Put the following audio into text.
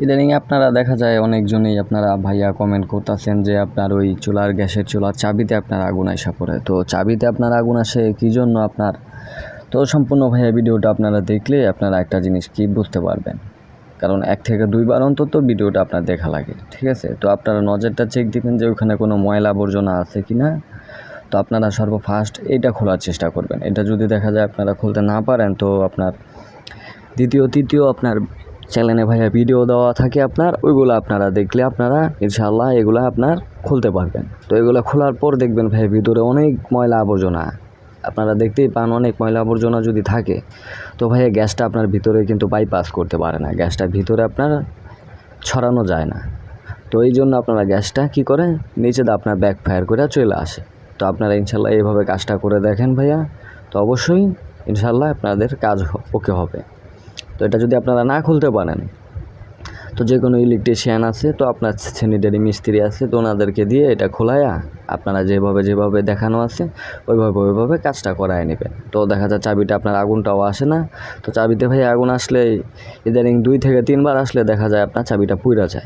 ইদানিং আপনারা দেখা যায় অনেকজনই আপনারা ভাইয়া কমেন্ট করতেছেন যে আপনার ওই চুলার গ্যাসের চুলার চাবিতে আপনার আগুন আসা পড়ে। তো চাবিতে আপনার আগুন আসে কী জন্য আপনার? তো সম্পূর্ণ ভাইয়া ভিডিওটা আপনারা দেখলে আপনারা একটা জিনিস কি বুঝতে পারবেন? কারণ এক থেকে দুইবার অন্তত ভিডিওটা আপনার দেখা লাগে, ঠিক আছে? তো আপনারা নজরটা চেক দিবেন যে ওখানে কোনো ময়লা আবর্জনা আছে কি না তো আপনারা সর্বফার্স্ট এটা খোলার চেষ্টা করবেন। এটা যদি দেখা যায় আপনারা খুলতে না পারেন, তো আপনার দ্বিতীয়, তৃতীয় আপনার চ্যানেলে ভাইয়া ভিডিও দেওয়া থাকে আপনার, ওইগুলো আপনারা দেখলে আপনারা ইনশাল্লাহ এগুলো আপনার খুলতে পারবেন। তো এগুলো খোলার পর দেখবেন ভাই ভিতরে অনেক ময়লা আবর্জনা। আপনারা দেখতেই পান অনেক ময়লা আবর্জনা যদি থাকে, তো ভাইয়া গ্যাসটা আপনার ভিতরে কিন্তু বাইপাস করতে পারে না। গ্যাসটা ভিতরে আপনার ছড়ানো যায় না। তো এই জন্য আপনারা গ্যাসটা কি করে নিচে আপনার ব্যাক ফায়ার করে চলে আসে। তো আপনারা ইনশাল্লাহ এইভাবে কাজটা করে দেখেন ভাইয়া। তো অবশ্যই ইনশাল্লাহ আপনাদের কাজ ওকে হবে। তো এটা যদি আপনারা না খুলতে পারেন, তো যে কোনো ইলেকট্রিশিয়ান আছে, তো আপনার স্যানিটারি মিস্ত্রি আছে, তো ওনাদেরকে দিয়ে এটা খোলায়া আপনারা যেভাবে যেভাবে দেখানো আছে, ওইভাবে ওইভাবে কাজটা করায় নেবেন। তো দেখা যায় চাবিটা আপনার আগুনটাও আসে না, তো চাবিতে ভাই আগুন আসলে ইদানিং দুই থেকে তিনবার আসলে দেখা যায় আপনার চাবিটা পুড়ে যায়।